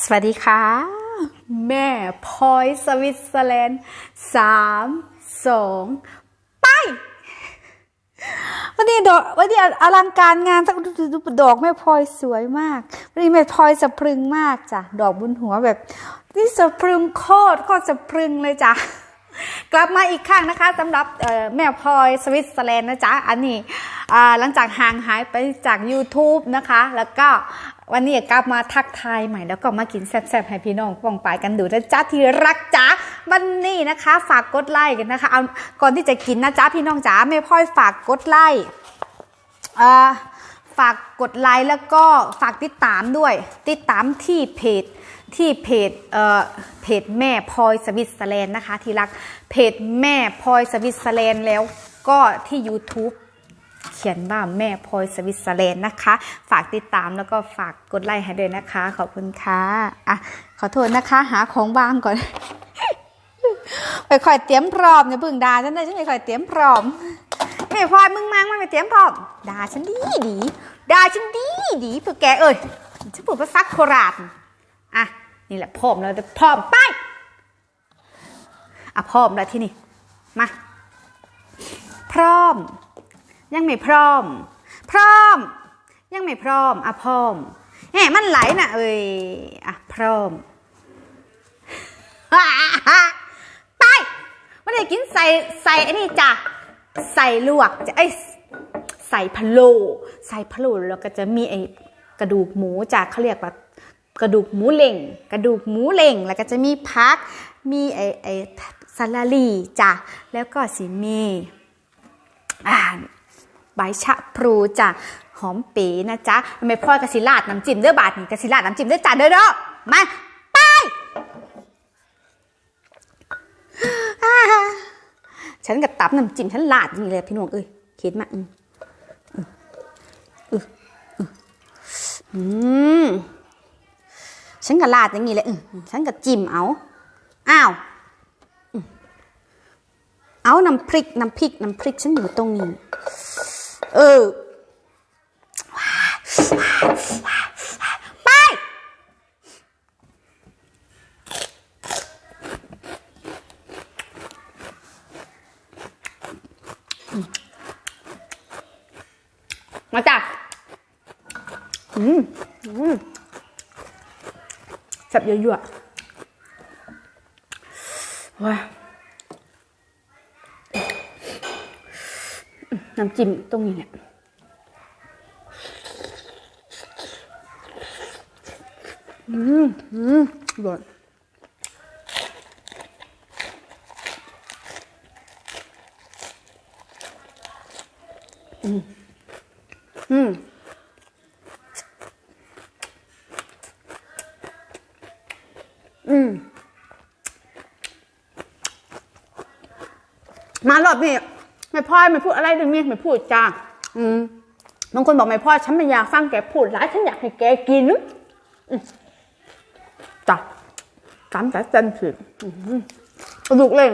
สวัสดีค่ะ แม่พลอยสวิตเซอร์แลนด์สามสองไป วันนี้ดอกวันนี้อลังการงานสักดูดูดูดอกแม่พลอยสวยมาก วันนี้แม่พลอยสะพรึงมากจ้ะ ดอกบุญหัวแบบ นี่สะพรึงโคตรโคตรสะพรึงเลยจ้ะ กลับมาอีกครั้งนะคะสำหรับแม่พลอยสวิตเซอร์แลนด์นะจ๊ะ อันนี้หลังจากห่างหายไปจาก YouTube นะคะ แล้วก็วันนี้กลับมาทักทายใหม่แล้วก็มากินแซ่บๆให้พี่น้องป้องปายกันดูนะจ๊ะที่รักจ๊ะวันนี้นะคะ ฝากกดไลค์กันนะคะเอาก่อนที่จะกินนะจ๊ะพี่น้องจ๋าแม่พลอยฝากกดไลค์ฝากกดไลค์แล้วก็ฝากติดตามด้วย ติดตามที่เพจ ที่เพจเอ่อเพจแม่พลอยสวิตเซอร์แลนด์นะคะที่รักเพจแม่พลอยสวิตเซอร์แลนด์แล้วก็ที่ YouTube เขียนว่าแม่พลอยสวิตเซอร์แลนด์นะคะ ฝากติดตามแล้วก็ฝากกดไลค์ให้ด้วยนะคะ ขอบคุณค่ะอะ ขอโทษนะคะ หาของบางก่อนไปคอยเตรียมพร้อมอย่าเพิ่งด่าฉันเลยฉันไม่คอยเตรียมพร้อมแม่พลอยมึงมังมันไปเตรียมพร้อมด่าฉันดีดีด่าฉันดีดีเพื่อแกเอ้ยฉันพูดภาษาโคราชอะ นี่แหละพร้อมแล้วพร้อมไปอะพร้อมแล้วที่นี่มาพร้อม ยังไม่พร้อม พร้อม ยังไม่พร้อมอะพร้อมแหมมันไหลนะเอ้ยอะพร้อมไปไม่ได้กินใส่ใส่ไอ้นี่จ้ะใส่ลวกจะไอ้ใส่พะโลใส่พะโลแล้วก็จะมีไอ้กระดูกหมูจ้ะเขาเรียกว่า กระดูกหมูเล่ง กระดูกหมูเล่ง แล้วก็จะมีพัก มีไอ้ไอ้ซาลาลีจ้ะ แล้วก็สีมีอ่าใบชะพลูจ้ะ หอมปีนะจ๊ะไม่พ่อกระสิลาดน้ำจิ้มเด้อบาทนี่กระสิลาดน้ำจิ้มเด้อจ้ะเด้อเด้อมาไปฉันกับตับน้ำจิ้มฉันลาดอย่างนี้เลยพี่น้องเอ้ยคิดมาอืมอืมอืมอืม ฉันกับลาดอย่างนี้เลยฉันกับจิ้มเอาอ้าวอืมเอาน้ำพริกน้ำพริกน้ำพริกฉันอยู่ตรงนี้ เออไป มาจ้ะอืมอืม แซ่บเยอะๆว้าน้ำจิ้มตรงนี้เนี่ยอืมอืมอร่อยอืม อืมมารอบนี้ไม่พ่อยไม่พูดอะไรเลยเมีไม่พูดจ้าอืมบางคนบอกไม่พ่อฉันไม่อยากฟังแกพูดหลายฉันอยากให้แกกินจ้ะตามแต่เส้นผิดกระดูกเล่ง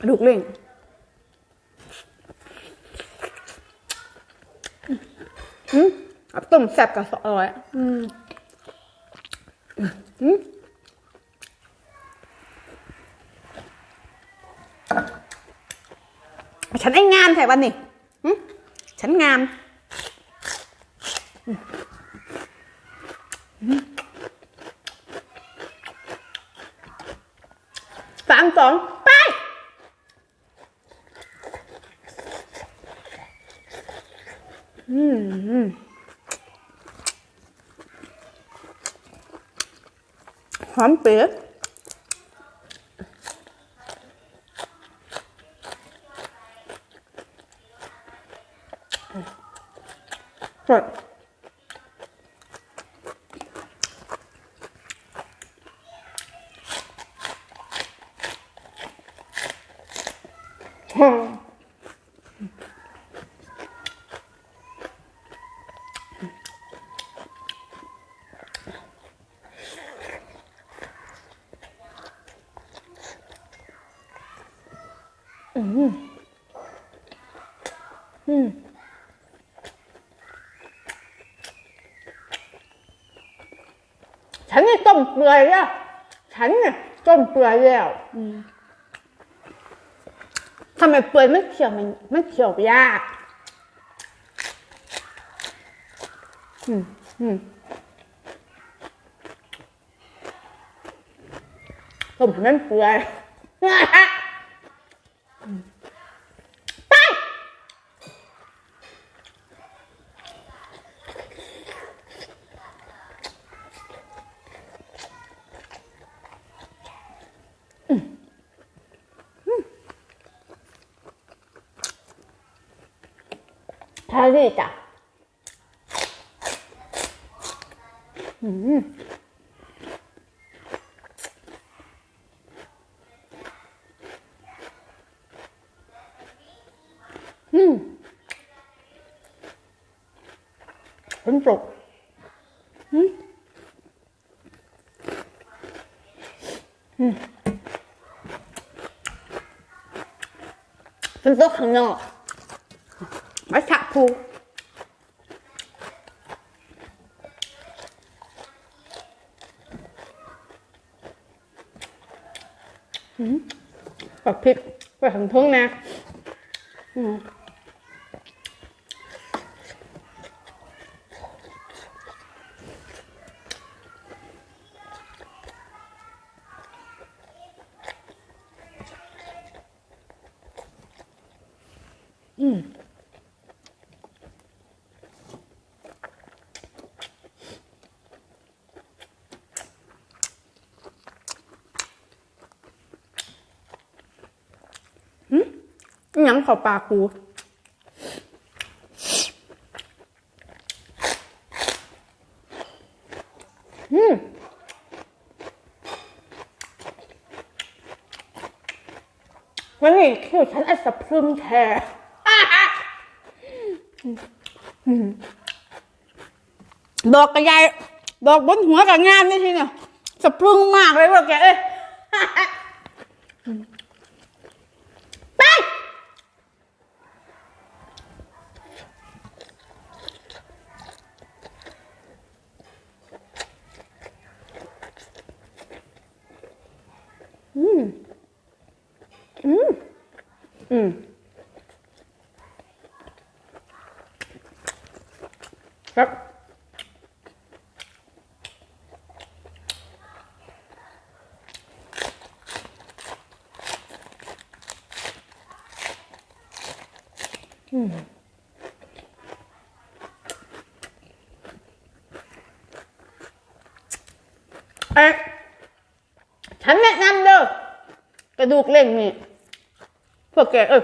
กระดูกเล่งอืมต้มแซ่บกับซอสอร่อยอืม ฉันไอ้งามแถวันนี้หึฉันงามสามสองไปอืม หอมเปลือกสดฮ่ เปื่อยแล้วฉันเนี่ยต้มเปื่อยแล้วทำไมเปื่อยไม่เคี่ยวมันไม่เคี่ยวยากอืมอืมต้มให้มันเปื่อย ทารี่จ้ะอืมอืมฝนตกอื มอืมฝนตกข้างนอก มาสักผูอืมปักพริกไปทางทุ่งนะอืม ย้ำขอปลากูอืมวันนี้คิวฉันไอ้สพรึมแท้ดอกกระยายดอกบนหัวกับงามนี่ทีเนี่ยสะพรึงมากเลยว่าแกเอ้ย ไป อืม อืม อืม ครับ เอ๊ะฉันแนะนำเด้อกระดูกเล่งนี่พวกแกเออ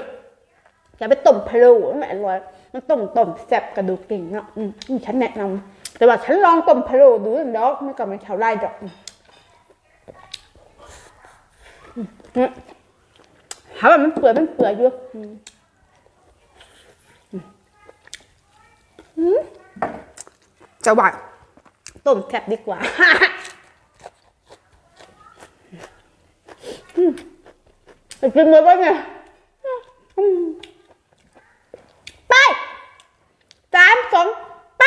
อย่าไปต้มพะโล้แม่อร่อยมันต้มต้มแซ่บกระดูกเล่งเนาะอืมฉันแนะนำแต่ว่าฉันลองต้มพะโล้ดูแล้วดอกมันก็ไม่เท่าไรดอกอืมอืมหาว่ามันเปื่อยมันเปื่อยอยู่ จะหว่าต้มแซ่บดีกว่าไปกินเลยป่ะเนี่ยอืมไปสามสองไป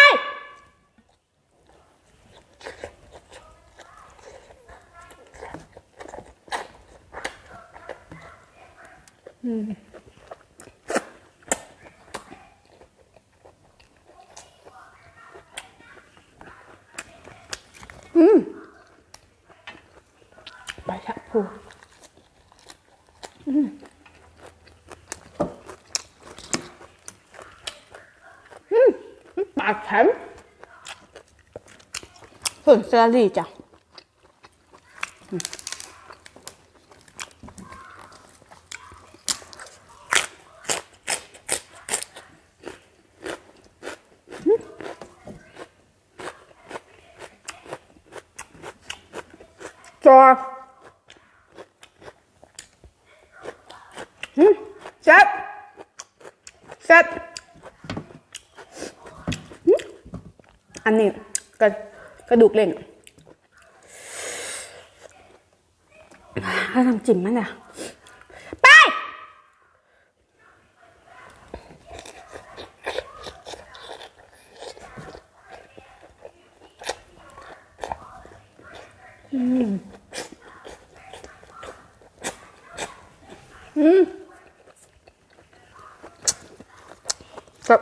ไปชักพูปากแข็ง เพิ่งเซอรี่จ้ะจอเซ็ตเซ็ตอันนี้กระ กระดูกเล่งถ้าทำจิ้มมันอะไปอครับ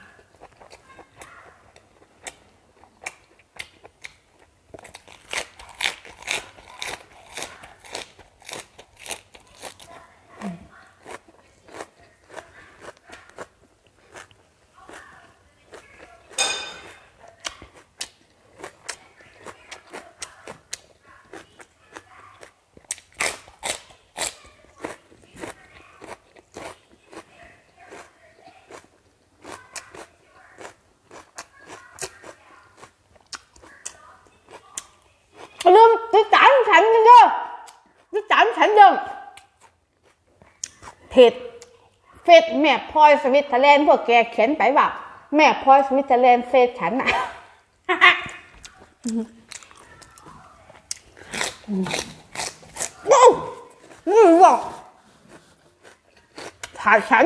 ลืมติดตามฉันกันเด้อติดตามฉันเด้อ เพจเฟซแม่พลอยสวิตเซอร์แลนด์พวกแกเขียนไปว่าแม่พลอยสวิตเซอร์แลนด์เฟซฉันอะว้าวนี่ว่าถ่ายฉัน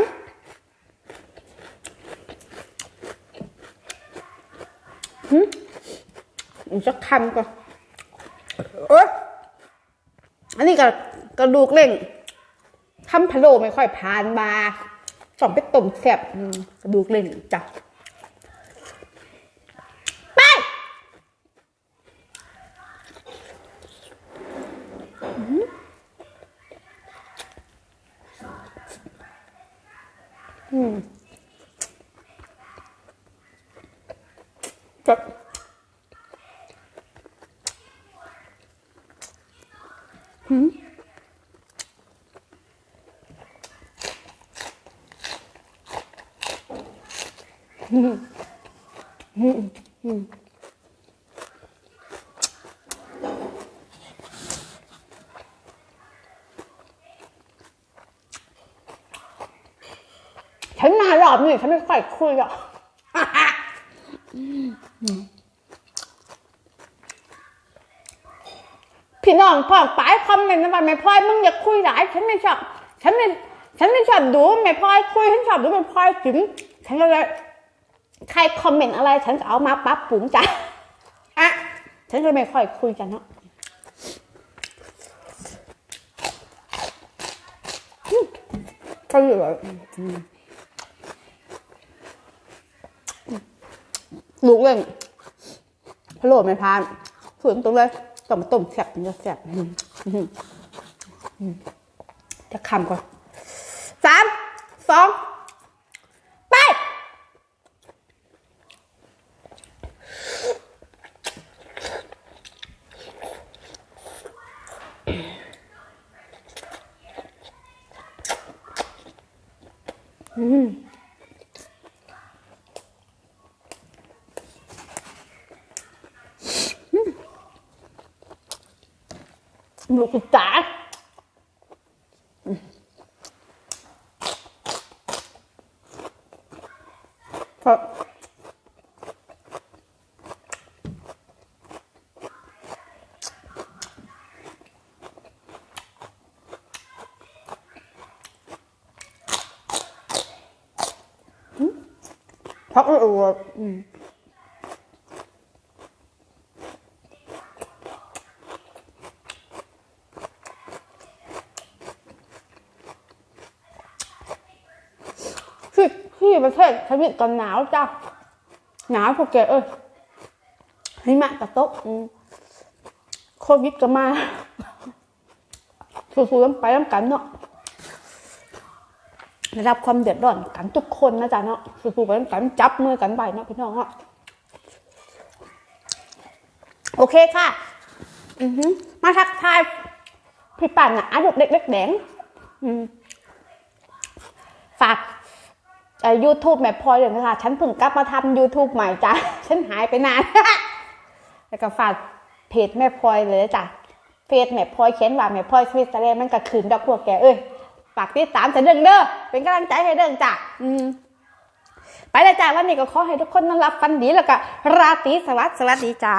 อีกสักคำก่อนเอยอันนี้ก็กระดูกเล่ง ทำพะโล้ไม่ค่อยผ่านมาสองไปต้มแซ่บกระดูกเล่นจ้ะไปอืม ฉันมารอบนี้ฉันไม่ค่อยคุยหรอกพี่น้องพ่อปายคอมเมนต์ว่าแม่พลอยมึงอย่าคุยหลาย ฉันไม่ชอบ ฉันไม่ฉันไม่ชอบดูแม่พลอยคุยฉันชอบดูแม่พลอยจิ๋มฉันก็เลย ครคอมเมนต์อะไร ฉันจะเอามาปรับปรุงจ้ะอะฉันก็ไม่ค่อยคุยกันเนาะก็เหลืออืมลูกเล่นพะโล้ไม่พานฝืนตรงเลยต้อมาต้มแซ่บมันจะแซ่บอืมอืมอืมจะคำก่อนสามสองไป ลูกจ๋าอื พักไม่ออกอืมที่ที่ประเทศทวีปตอนหนาวจ้าหนาวพวกแกเอ้ยหิมะกระตกโควิดก็มาสู้ๆกันไปน้ำกันเนาะ ได้รับความเดือดร้อนกันทุกคนนะจ๊ะเนาะสู้ๆไปน้ำกันจับมือกันไปนะพี่น้องเนาะโอเคค่ะ อือหือมาทักทายพี่ปั่นอะอายุเด็กเล็กแดงอืมฝากยูทูบแม่พลอยเลยนะคะฉันเพิ่งกลับมาทำ YouTube ใหม่จ้ะ ฉันหายไปนาน แล้วก็ฝากเพจแม่พลอยเลยจ้ะเฟซแม่พลอยเขียนว่าแม่พลอยสวิตเซอร์แลนด์มันก็คืนดอกพวกแกเอ้ย ฝากติดตามฉันเด้งเด้อเป็นกำลังใจให้เด้งจ้ะอืมไปเลยจ้ะวันนี้ก็ขอให้ทุกคนนอนรับฟันดีแล้วก็ราตรีสวัสดิ์สวัสดีจ้า